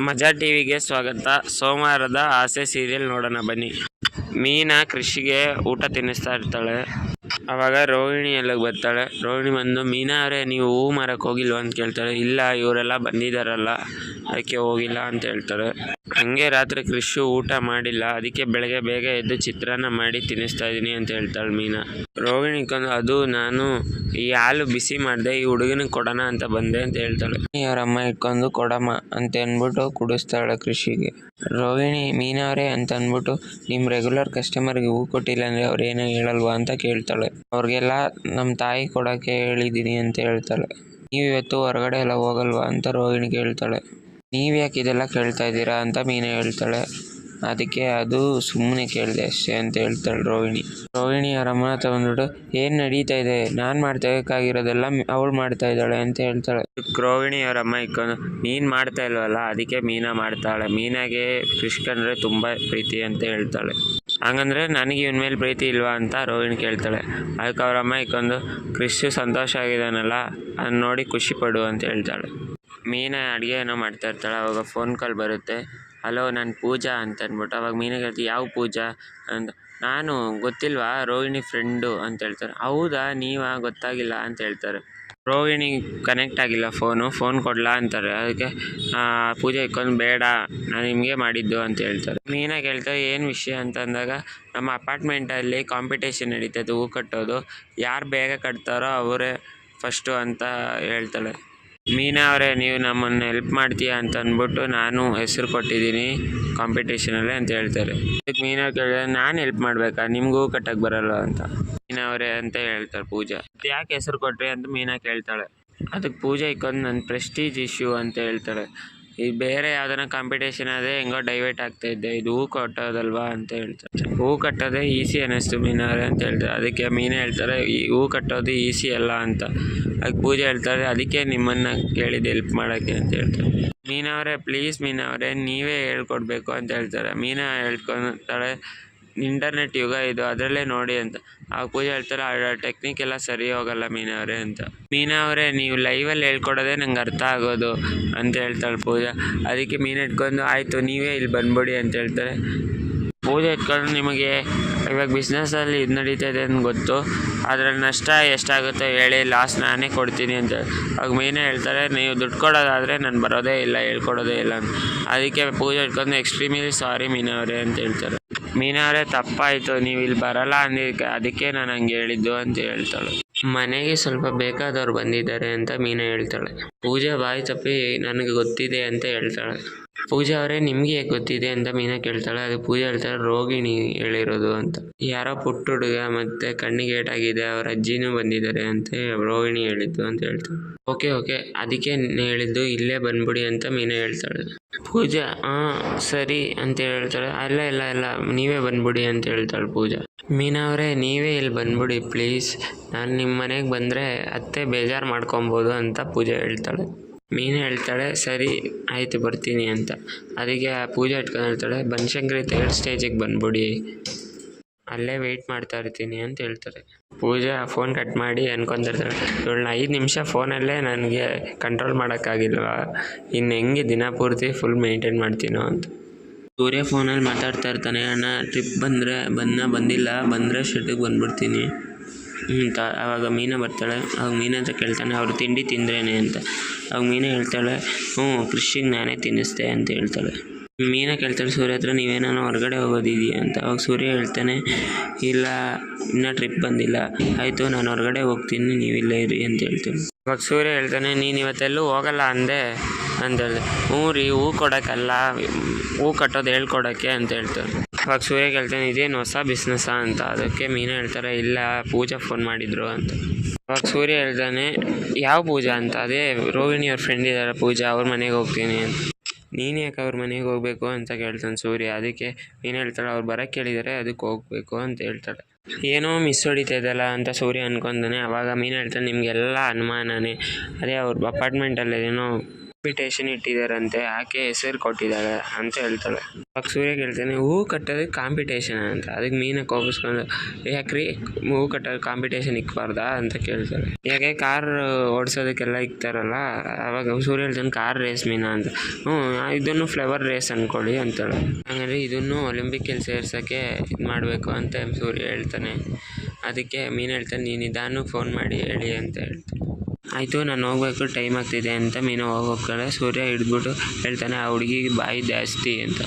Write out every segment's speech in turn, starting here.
ಮಜಾ ಟಿವಿಗೆ ಸ್ವಾಗತ. ಸೋಮವಾರದ ಆಸೆ ಸೀರಿಯಲ್ ನೋಡೋಣ ಬನ್ನಿ. ಮೀನಾ ಕೃಷಿಗೆ ಊಟ ತಿನ್ನಿಸ್ತಾ ಇರ್ತಾಳೆ. ಅವಾಗ ರೋಹಿಣಿ ಎಲ್ಲ ಬರ್ತಾಳೆ. ರೋಹಿಣಿ ಬಂದು, ಮೀನಾ ಅವರೇ, ನೀವು ಹೂ ಮಾರಕ್ಕೆ ಹೋಗಿಲ್ವಾ? ಅಂತ ಕೇಳ್ತಾಳೆ. ಇಲ್ಲ, ಇವರೆಲ್ಲ ಬಂದಿದ್ದಾರಲ್ಲ ಅದಕ್ಕೆ ಹೋಗಿಲ್ಲ, ಅಂತ ಹೇಳ್ತಾಳೆ. ಹಂಗೆ ರಾತ್ರಿ ಕೃಷಿ ಊಟ ಮಾಡಿಲ್ಲ. ಅದಕ್ಕೆ ಬೆಳಗ್ಗೆ ಬೇಗ ಎದ್ದು ಚಿತ್ರಾನ್ನ ಮಾಡಿ ತಿನ್ನಿಸ್ತಾ ಇದ್ದೀನಿ ಅಂತ ಹೇಳ್ತಾಳೆ ಮೀನಾ. ರೋಹಿಣಿ ಕಂದು, ಅದು ನಾನು ಈ ಹಾಲು ಬಿಸಿ ಮಾಡಿದೆ, ಈ ಹುಡುಗನಿಗೆ ಕೊಡೋಣ ಅಂತ ಬಂದೆ, ಅಂತ ಹೇಳ್ತಾಳೆ. ಅವರ ಅಮ್ಮ ಇಟ್ಕೊಂಡು ಕೊಡಮ್ಮ, ಅಂತ ಅಂದ್ಬಿಟ್ಟು ಕುಡಿಸ್ತಾಳೆ ಕೃಷಿಗೆ ರೋಹಿಣಿ ಮೀನವರೇ ಅಂತ ಅಂದ್ಬಿಟ್ಟು ನಿಮ್ಮ ರೆಗ್ಯುಲರ್ ಕಸ್ಟಮರ್ಗೆ ಹೂ ಕೊಟ್ಟಿಲ್ಲ ಅಂದರೆ ಅವ್ರು ಏನೋ ಹೇಳಲ್ವಾ? ಅಂತ ಕೇಳ್ತಾಳೆ. ಅವ್ರಿಗೆಲ್ಲ ನಮ್ಮ ತಾಯಿ ಕೊಡೋಕ್ಕೆ ಹೇಳಿದ್ದೀನಿ ಅಂತ ಹೇಳ್ತಾಳೆ. ನೀವು ಇವತ್ತು ಹೊರಗಡೆ ಎಲ್ಲ ಹೋಗಲ್ವಾ? ಅಂತ ರೋಹಿಣಿ ಕೇಳ್ತಾಳೆ. ನೀವು ಯಾಕೆ ಇದೆಲ್ಲ ಕೇಳ್ತಾ ಇದ್ದೀರಾ? ಅಂತ ಮೀನಾ ಹೇಳ್ತಾಳೆ. ಅದಕ್ಕೆ ಅದು ಸುಮ್ಮನೆ ಕೇಳಿದೆ ಅಷ್ಟೇ ಅಂತ ಹೇಳ್ತಾಳೆ ರೋಹಿಣಿ. ರೋಹಿಣಿ ಅವ್ರ ಅಮ್ಮ ಹತ್ರ ಬಂದ್ಬಿಟ್ಟು, ಏನು ನಡೀತಾ ಇದೆ? ನಾನು ಮಾಡ್ತಾಯಿರೋದೆಲ್ಲ ಅವಳು ಮಾಡ್ತಾ ಇದ್ದಾಳೆ ಅಂತ ಹೇಳ್ತಾಳೆ. ರೋಹಿಣಿ ಅವ್ರ ಅಮ್ಮ ಇಕ್ಕೊಂಡು ಮೀನು ಮಾಡ್ತಾ ಇಲ್ವಲ್ಲ? ಅದಕ್ಕೆ ಮೀನಾ ಮಾಡ್ತಾಳೆ. ಮೀನಾಗೆ ಫಿಶ್ ಕಂಡ್ರೆ ತುಂಬ ಪ್ರೀತಿ ಅಂತ ಹೇಳ್ತಾಳೆ. ಹಂಗಂದ್ರೆ, ನನಗೆ ಇವನ ಮೇಲೆ ಪ್ರೀತಿ ಇಲ್ವಾ? ಅಂತ ರೋಹಿಣಿ ಕೇಳ್ತಾಳೆ. ಅದಕ್ಕೆ ಅವ್ರ ಅಮ್ಮ ಇಕ್ಕೊಂಡು ಕೃಷಿ ಸಂತೋಷ ಆಗಿದ್ದಾನಲ್ಲ? ಅದನ್ನ ನೋಡಿ ಖುಷಿ ಪಡು ಅಂತ ಹೇಳ್ತಾಳೆ. ಮೀನ ಅಡುಗೆ ಏನೋ ಮಾಡ್ತಾ ಇರ್ತಾಳೆ. ಅವಾಗ ಫೋನ್ ಕಾಲ್ ಬರುತ್ತೆ. ಹಲೋ, ನಾನು ಪೂಜಾ ಅಂತ ಅಂದ್ಬಿಟ್ಟು ಅವಾಗ ಮೀನಾ ಕೇಳ್ತಿ ಯಾವ ಪೂಜಾ? ಅಂತ ನಾನು ಗೊತ್ತಿಲ್ವಾ, ರೋಹಿಣಿ ಫ್ರೆಂಡು ಅಂತ ಹೇಳ್ತಾರೆ. ಹೌದಾ, ನೀವಾ? ಗೊತ್ತಾಗಿಲ್ಲ ಅಂತ ಹೇಳ್ತಾರೆ. ರೋಹಿಣಿ ಕನೆಕ್ಟ್ ಆಗಿಲ್ಲ ಫೋನು ಫೋನ್ ಕೊಡಲಾ? ಅಂತಾರೆ. ಅದಕ್ಕೆ ಪೂಜೆ ಇಕ್ಕೊಂಡು ಬೇಡ, ನಾನು ನಿಮಗೆ ಮಾಡಿದ್ದು ಅಂತ ಹೇಳ್ತಾರೆ. ಮೀನಾ ಕೇಳ್ತಾರೆ ಏನು ವಿಷಯ? ಅಂತ ಅಂದಾಗ, ನಮ್ಮ ಅಪಾರ್ಟ್ಮೆಂಟಲ್ಲಿ ಕಾಂಪಿಟೇಷನ್ ನಡೀತೈತೆ ಹೂ ಕಟ್ಟೋದು. ಯಾರು ಬೇಗ ಕಟ್ತಾರೋ ಅವರೇ ಫಸ್ಟು ಅಂತ ಹೇಳ್ತಾಳೆ. ಮೀನಾ ಅವರೇ, ನೀವು ನಮ್ಮನ್ನು ಹೆಲ್ಪ್ ಮಾಡ್ತೀಯಾ ಅಂತ ಅಂದ್ಬಿಟ್ಟು ನಾನು ಹೆಸರು ಕೊಟ್ಟಿದ್ದೀನಿ ಕಾಂಪಿಟೇಷನಲ್ಲಿ ಅಂತ ಹೇಳ್ತಾರೆ. ಅದಕ್ಕೆ ಮೀನಾ ಕೇಳಿದ್ರೆ, ನಾನು ಹೆಲ್ಪ್ ಮಾಡಬೇಕಾ? ನಿಮಗೂ ಕಟ್ಟಕ್ಕೆ ಬರಲ್ಲ ಅಂತ. ಮೀನಾ ಅವರೇ ಅಂತ ಹೇಳ್ತಾರೆ ಪೂಜಾ. ಯಾಕೆ ಹೆಸರು ಕೊಟ್ರಿ ಅಂತ ಮೀನಾ ಕೇಳ್ತಾಳೆ. ಅದಕ್ಕೆ ಪೂಜಾ ಇಕ್ಕೊಂದು ನನ್ನ ಪ್ರೆಸ್ಟೀಜ್ ಇಶ್ಯೂ ಅಂತ ಹೇಳ್ತಾಳೆ. ಈ ಬೇರೆ ಯಾವ್ದಾನ ಕಾಂಪಿಟೇಷನ್ ಆದರೆ ಹೆಂಗೋ ಡೈವರ್ಟ್ ಆಗ್ತಾ ಇದ್ದೆ ಇದು ಹೂ ಕಟ್ಟೋದಲ್ವಾ ಅಂತ ಹೇಳ್ತಾರೆ. ಹೂ ಕಟ್ಟೋದೇ ಈಸಿ ಅನ್ನಿಸ್ತು ಮೀನವ್ರೆ ಅಂತ ಹೇಳ್ತಾರೆ. ಅದಕ್ಕೆ ಮೀನು ಹೇಳ್ತಾರೆ, ಈ ಹೂ ಕಟ್ಟೋದು ಈಸಿ ಅಲ್ಲ ಅಂತ. ಅದಕ್ಕೆ ಪೂಜೆ ಹೇಳ್ತಾರೆ, ಅದಕ್ಕೆ ನಿಮ್ಮನ್ನು ಕೇಳಿದ್ದು ಹೆಲ್ಪ್ ಮಾಡೋಕ್ಕೆ ಅಂತ ಹೇಳ್ತಾರೆ. ಮೀನವರೇ ಪ್ಲೀಸ್ ಮೀನವರೇ ನೀವೇ ಹೇಳ್ಕೊಡ್ಬೇಕು ಅಂತ ಹೇಳ್ತಾರೆ. ಮೀನಾ ಹೇಳ್ಕೊತಾಳೆ ಇಂಟರ್ನೆಟ್ ಯುಗ ಇದು, ಅದರಲ್ಲೇ ನೋಡಿ ಅಂತ. ಆ ಪೂಜೆ ಹೇಳ್ತಾರೆ, ಆ ಟೆಕ್ನಿಕ್ ಎಲ್ಲ ಸರಿ ಹೋಗಲ್ಲ ಮೀನಾ ಅವರೇ ಅಂತ. ಮೀನಾ ಅವರೇ, ನೀವು ಲೈವಲ್ಲಿ ಹೇಳ್ಕೊಡೋದೇ ನಂಗೆ ಅರ್ಥ ಆಗೋದು ಅಂತ ಹೇಳ್ತಾಳೆ ಪೂಜಾ. ಅದಕ್ಕೆ ಮೀನು ಇಟ್ಕೊಂಡು, ಆಯಿತು, ನೀವೇ ಇಲ್ಲಿ ಬಂದ್ಬಿಡಿ ಅಂತ ಹೇಳ್ತಾರೆ. ಪೂಜೆ ಇಟ್ಕೊಂಡು ನಿಮಗೆ ಇವಾಗ ಬಿಸ್ನೆಸ್ಸಲ್ಲಿ ಇದು ನಡೀತಾ ಇದೆ ಅಂತ ಗೊತ್ತು. ಅದ್ರ ನಷ್ಟ ಎಷ್ಟಾಗುತ್ತೋ ಹೇಳಿ ಲಾಸ್ ನಾನೇ ಕೊಡ್ತೀನಿ ಅಂತ. ಅವಾಗ ಮೀನೇ ಹೇಳ್ತಾರೆ, ನೀವು ದುಡ್ಡು ಕೊಡೋದಾದರೆ ನಾನು ಬರೋದೇ ಇಲ್ಲ, ಹೇಳ್ಕೊಡೋದೇ ಇಲ್ಲ ಅಂತ. ಅದಕ್ಕೆ ಪೂಜೆ ಇಟ್ಕೊಂಡು ಎಕ್ಸ್ಟ್ರೀಮ್ಲಿ ಸಾರಿ ಮೀನವರೇ ಅಂತ ಹೇಳ್ತಾರೆ. ಮೀನಾ ಅವರೇ ತಪ್ಪಾಯಿತು ನೀವು ಇಲ್ಲಿ ಬರಲ್ಲ ಅಂದಿದ್ದಕ್ಕೆ, ಅದಕ್ಕೆ ನಾನು ಹಂಗೆ ಹೇಳಿದ್ದು ಅಂತ ಹೇಳ್ತಾಳೆ. ಮನೆಗೆ ಸ್ವಲ್ಪ ಬೇಕಾದವ್ರು ಬಂದಿದ್ದಾರೆ ಅಂತ ಮೀನಾ ಹೇಳ್ತಾಳೆ. ಪೂಜಾ ಬಾಯಿ ತಪ್ಪಿ ನನಗೆ ಗೊತ್ತಿದೆ ಅಂತ ಹೇಳ್ತಾಳೆ. ಪೂಜಾ ಅವರೇ ನಿಮ್ಗೆ ಹೇಗೆ ಗೊತ್ತಿದೆ ಅಂತ ಮೀನಾ ಕೇಳ್ತಾಳೆ. ಅದು ಪೂಜಾ ಹೇಳ್ತಾಳೆ, ರೋಗಿಣಿ ಹೇಳಿರೋದು ಅಂತ. ಯಾರೋ ಪುಟ್ಟ ಹುಡುಗ ಮತ್ತೆ ಕಣ್ಣಿಗೆ ಏಟಾಗಿದೆ ಅವ್ರ ಅಜ್ಜಿನೂ ಬಂದಿದ್ದಾರೆ ಅಂತ ರೋಹಿಣಿ ಹೇಳಿದ್ದು ಅಂತ ಹೇಳ್ತಾಳೆ. ಓಕೆ ಓಕೆ, ಅದಕ್ಕೆ ಹೇಳಿದ್ದು ಇಲ್ಲೇ ಬಂದ್ಬಿಡಿ ಅಂತ ಮೀನಾ ಹೇಳ್ತಾಳೆ. ಪೂಜಾ ಹಾಂ ಸರಿ ಅಂತ ಹೇಳ್ತಾಳೆ. ಅಲ್ಲ, ಇಲ್ಲ ಇಲ್ಲ, ನೀವೇ ಬಂದ್ಬಿಡಿ ಅಂತ ಹೇಳ್ತಾಳೆ ಪೂಜಾ. ಮೀನಾ ಅವರೇ, ನೀವೇ ಇಲ್ಲಿ ಬಂದ್ಬಿಡಿ ಪ್ಲೀಸ್. ನಾನು ನಿಮ್ಮ ಮನೆಗೆ ಬಂದರೆ ಅತ್ತೆ ಬೇಜಾರು ಮಾಡ್ಕೊಬೋದು ಅಂತ ಪೂಜಾ ಹೇಳ್ತಾಳೆ. ಮೀನು ಹೇಳ್ತಾಳೆ, ಸರಿ, ಆಯಿತು, ಬರ್ತೀನಿ ಅಂತ. ಅದಕ್ಕೆ ಆ ಪೂಜೆ ಇಟ್ಕೊಂಡು ಹೇಳ್ತಾಳೆ, ಬನಶಂಕರಿ ತರ್ಡ್ ಸ್ಟೇಜಿಗೆ ಬಂದ್ಬಿಡಿ. ಅಲ್ಲೇ ವೆಯ್ಟ್ ಮಾಡ್ತಾ ಇರ್ತೀನಿ ಅಂತ ಹೇಳ್ತಾರೆ. ಪೂಜೆ ಫೋನ್ ಕಟ್ ಮಾಡಿ ಅನ್ಕೊಂತಿರ್ತಾಳೆ ಇವಳನ್ನ ಐದು ನಿಮಿಷ ಫೋನಲ್ಲೇ ನನಗೆ ಕಂಟ್ರೋಲ್ ಮಾಡೋಕ್ಕಾಗಿಲ್ವಾ? ಇನ್ನು ಹೆಂಗೆ ದಿನ ಪೂರ್ತಿ ಫುಲ್ ಮೇಂಟೈನ್ ಮಾಡ್ತೀನೋ ಅಂತ. ಸೂರ್ಯ ಫೋನಲ್ಲಿ ಮಾತಾಡ್ತಾ ಇರ್ತಾನೆ, ಅಣ್ಣ ಟ್ರಿಪ್ ಬಂದರೆ ಬಂದ ಬಂದಿಲ್ಲ, ಬಂದರೆ ಶೆಟ್ಟಿಗೆ ಬಂದ್ಬಿಡ್ತೀನಿ ಅಂತ. ಆವಾಗ ಮೀನ ಬರ್ತಾಳೆ ಆವಾಗ ಮೀನ ಅಂತ ಕೇಳ್ತಾನೆ, ಅವ್ರು ತಿಂಡಿ ತಿಂದ್ರೇನೆ ಅಂತ. ಅವಾಗ ಮೀನಾ ಹೇಳ್ತಾಳೆ, ಹ್ಞೂ, ಕೃಷಿಗೆ ನಾನೇ ತಿನ್ನಿಸ್ದೆ ಅಂತ ಹೇಳ್ತಾಳೆ. ಮೀನ ಕೇಳ್ತಾಳೆ, ಸೂರ್ಯ ಹತ್ರ ನೀವೇನೋ ಹೊರಗಡೆ ಹೋಗೋದಿದೆಯಾ? ಅಂತ. ಅವಾಗ ಸೂರ್ಯ ಹೇಳ್ತಾನೆ, ಇಲ್ಲ, ಇನ್ನೂ ಟ್ರಿಪ್ ಬಂದಿಲ್ಲ. ಆಯಿತು, ನಾನು ಹೊರಗಡೆ ಹೋಗ್ತೀನಿ ನೀವಿಲ್ಲೇ ಇರಿ ಅಂತ ಹೇಳ್ತೀನಿ. ಅವಾಗ ಸೂರ್ಯ ಹೇಳ್ತಾನೆ, ನೀನು ಇವತ್ತೆಲ್ಲೂ ಹೋಗಲ್ಲ ಅಂದೆ? ಅಂತ ಹೇಳಿದೆ ಹ್ಞೂ ರೀ, ಹೂ ಕೊಡೋಕ್ಕಲ್ಲ ಹೂ ಕಟ್ಟೋದು ಹೇಳ್ಕೊಡೋಕ್ಕೆ ಅಂತ ಹೇಳ್ತಾರೆ ಅವಾಗ ಸೂರ್ಯ ಕೇಳ್ತಾನೆ, ಇದೇನು ಹೊಸ ಬಿಸ್ನೆಸ್ಸಾ ಅಂತ. ಅದಕ್ಕೆ ಮೀನು ಹೇಳ್ತಾರೆ, ಇಲ್ಲ, ಪೂಜಾ ಫೋನ್ ಮಾಡಿದ್ರು ಅಂತ. ಅವಾಗ ಸೂರ್ಯ ಹೇಳ್ತಾನೆ ಯಾವ ಪೂಜಾ ಅಂತ? ಅದೇ, ರೋಹಿಣಿ ಅವ್ರ ಫ್ರೆಂಡ್ ಇದ್ದಾರೆ ಪೂಜಾ, ಅವ್ರ ಮನೆಗೆ ಹೋಗ್ತೀನಿ ಅಂತ. ನೀನು ಯಾಕೆ ಅವ್ರ ಮನೆಗೆ ಹೋಗ್ಬೇಕು? ಅಂತ ಕೇಳ್ತಾನೆ ಸೂರ್ಯ. ಅದಕ್ಕೆ ನೀನು ಹೇಳ್ತಾಳೆ, ಅವ್ರು ಬರೋಕ್ಕೆ ಕೇಳಿದರೆ, ಅದಕ್ಕೆ ಹೋಗ್ಬೇಕು, ಅಂತ ಹೇಳ್ತಾಳೆ. ಏನೋ ಮಿಸ್ ಹೊಡಿತಾಯಿದ್ದಲ್ಲ ಅಂತ ಸೂರ್ಯ ಅನ್ಕೊಂತಾನೆ ಅವಾಗ ಮೀನು ಹೇಳ್ತಾನೆ, ನಿಮಗೆಲ್ಲ ಅನುಮಾನನೇ. ಅದೇ, ಅವ್ರ ಅಪಾರ್ಟ್ಮೆಂಟಲ್ಲಿ ಏನೋ ಕಾಂಪಿಟೇಷನ್ ಇಟ್ಟಿದ್ದಾರಂತೆ, ಆಕೆ ಹೆಸರು ಕೊಟ್ಟಿದ್ದಾಳೆ ಅಂತ ಹೇಳ್ತಾಳೆ. ಅವಾಗ ಸೂರ್ಯ ಕೇಳ್ತಾನೆ ಹೂವು ಕಟ್ಟೋದಕ್ಕೆ ಕಾಂಪಿಟೇಷನ್ ಅಂತ. ಅದಕ್ಕೆ ಮೀನ ಕೋಪಿಸ್ಕೊಂಡು, ಯಾಕ್ರಿ ಹೂವು ಕಟ್ಟೋದು ಕಾಂಪಿಟೇಷನ್ ಇಕ್ಬಾರ್ದಾ ಅಂತ ಕೇಳ್ತಾಳೆ. ಯಾಕೆ ಕಾರ್ ಓಡಿಸೋದಕ್ಕೆಲ್ಲ ಇಕ್ತಾರಲ್ಲ, ಅವಾಗ ಸೂರ್ಯ ಹೇಳ್ತಾನೆ ಕಾರ್ ರೇಸ್ ಮೀನಾ ಅಂತ. ಹ್ಞೂ, ಇದನ್ನು ಫ್ಲವರ್ ರೇಸ್ ಅನ್ಕೊಳ್ಳಿ ಅಂತಾಳೆ. ಹಂಗಂದ್ರೆ ಇದನ್ನು ಒಲಿಂಪಿಕ್ಕಲ್ಲಿ ಸೇರ್ಸೋಕ್ಕೆ ಇದು ಮಾಡಬೇಕು ಅಂತ ಸೂರ್ಯ ಹೇಳ್ತಾನೆ. ಅದಕ್ಕೆ ಮೀನು ಹೇಳ್ತಾನೆ, ನೀನು ನಿಧಾನಕ್ಕೆ ಫೋನ್ ಮಾಡಿ ಹೇಳಿ ಅಂತ ಹೇಳ್ತಾನೆ ಆಯಿತು, ನಾನು ಹೋಗ್ಬೇಕು ಟೈಮ್ ಆಗ್ತಿದೆ ಅಂತ ಮೀನು ಹೋಗಿ ಸೂರ್ಯ ಹಿಡಿದ್ಬಿಟ್ಟು ಹೇಳ್ತಾನೆ, ಆ ಹುಡುಗಿಗೆ ಬಾಯಿ ಜಾಸ್ತಿ ಅಂತ.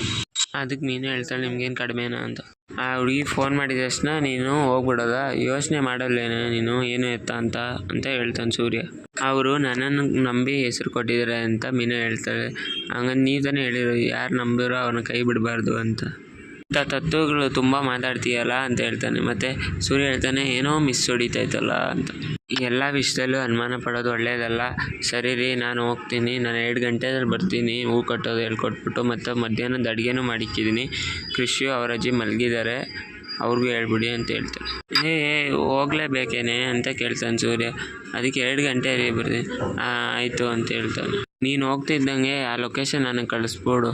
ಅದಕ್ಕೆ ಮೀನು ಹೇಳ್ತಾಳೆ, ನಿಮ್ಗೇನು ಕಡಿಮೆನಾ ಅಂತ. ಆ ಹುಡುಗಿ ಫೋನ್ ಮಾಡಿದ ತಕ್ಷಣ, ನೀನು ಹೋಗ್ಬಿಡೋದ? ಯೋಚನೆ ಮಾಡಲ್ಲೇನೆ ನೀನು ಏನು ಎತ್ತ ಅಂತ ಅಂತ ಹೇಳ್ತಾನೆ ಸೂರ್ಯ. ಅವರು ನನ್ನನ್ನು ನಂಬಿ ಹೆಸರು ಕೊಟ್ಟಿದ್ದಾರೆ ಅಂತ ಮೀನು ಹೇಳ್ತಾಳೆ. ಹಂಗಂದು ನೀವು ತಾನೇ ಹೇಳಿರೋ ಯಾರು ನಂಬಿರೋ ಅವ್ರನ್ನ ಕೈ ಬಿಡಬಾರ್ದು ಅಂತ. ಇಂಥ ತತ್ವಗಳು ತುಂಬ ಮಾತಾಡ್ತೀಯಲ್ಲ ಅಂತ ಹೇಳ್ತಾನೆ. ಮತ್ತು ಸೂರ್ಯ ಹೇಳ್ತಾನೆ ಏನೋ ಮಿಸ್ ಹೊಡಿತೈತಲ್ಲ ಅಂತ. ಎಲ್ಲ ವಿಷಯದಲ್ಲೂ ಅನುಮಾನ ಪಡೋದು ಒಳ್ಳೆಯದಲ್ಲ ಸರಿ ರೀ ನಾನು ಹೋಗ್ತೀನಿ. ನಾನು ಎರಡು ಗಂಟೆದಲ್ಲಿ ಬರ್ತೀನಿ. ಹೂ ಕಟ್ಟೋದು ಹೇಳ್ಕೊಟ್ಬಿಟ್ಟು ಮತ್ತು ಮಧ್ಯಾಹ್ನದ ಅಡುಗೆನೂ ಮಾಡಿಕ್ಕಿದ್ದೀನಿ ಕೃಷಿ ಅವರ ಅಜ್ಜಿ ಮಲಗಿದ್ದಾರೆ. ಅವ್ರಿಗೂ ಹೇಳ್ಬಿಡಿ ಅಂತ ಹೇಳ್ತಾರೆ ಏ ಏ, ಹೋಗ್ಲೇಬೇಕೇನೆ ಅಂತ ಕೇಳ್ತಾನೆ ಸೂರ್ಯ. ಅದಕ್ಕೆ ಎರಡು ಗಂಟೆ ರೀ ಬರ್ತೀನಿ. "ಆ, ಆಯಿತು ಅಂತ ಹೇಳ್ತಾನೆ. ನೀನು ಹೋಗ್ತಿದ್ದಂಗೆ ಆ ಲೊಕೇಶನ್ ನನಗೆ ಕಳಿಸ್ಬಿಡು.